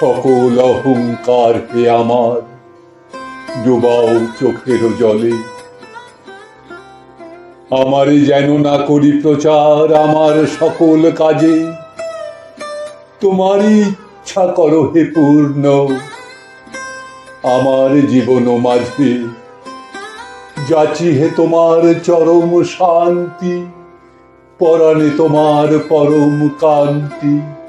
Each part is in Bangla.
সকল অহংকার হে আমার। ডুবাও চোখের জলে। আমারে যেন না করি প্রচার আমার সকল কাজে। তোমারই ইচ্ছা করো হে পূর্ণ। আমার জীবন মাঝে। যাচি হে তোমার চরম শান্তি পরাণে তোমার পরম কান্তি।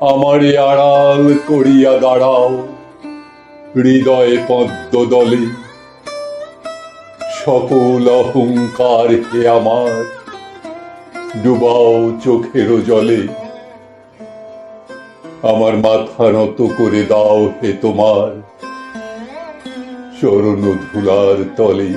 আমারে আড়াল করিয়া দাঁড়াও। হৃদয়ে পদ্ম দলে সকল অহংকার হে আমার। ডুবাও চোখেরও জলে। আমার মাথা নত করে দাও হে তোমার। চরণ ধুলার তলে।